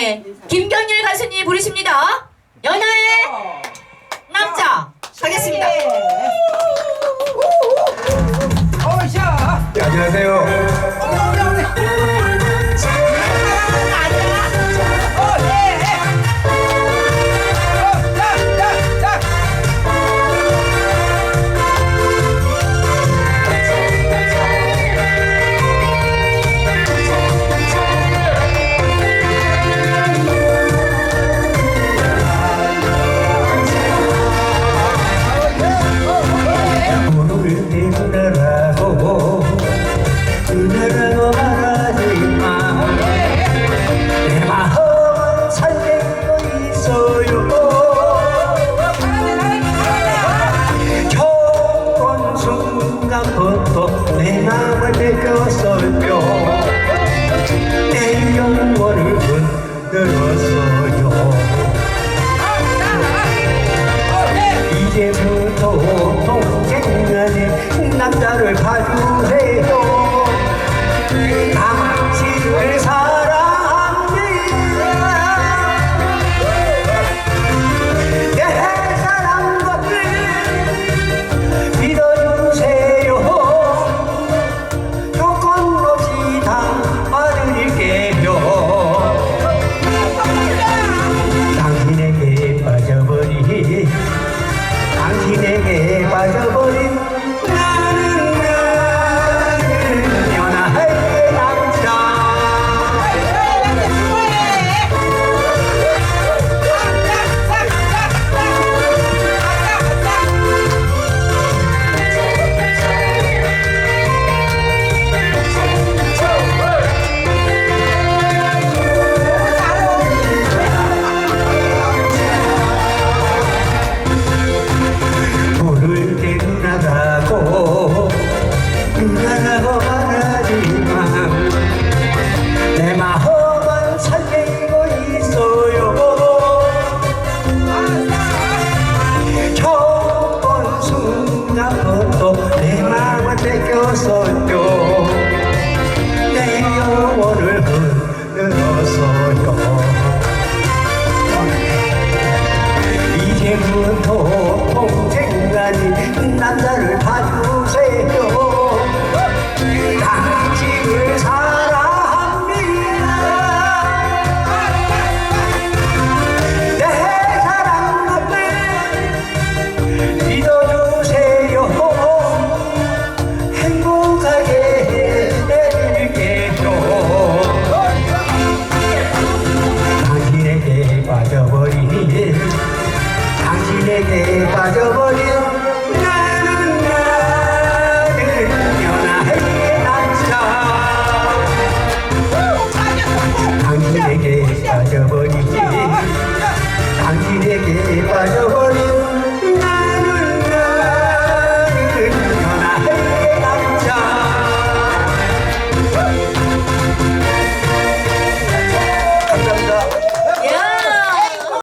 네, 김경일 가수님 부르십니다. 연하의 남자 하겠습니다. 순간부터 내 마음을 베꼈어요 내 영혼을 흔들었어요. 이제부터 동생 안에 남자를 봐줘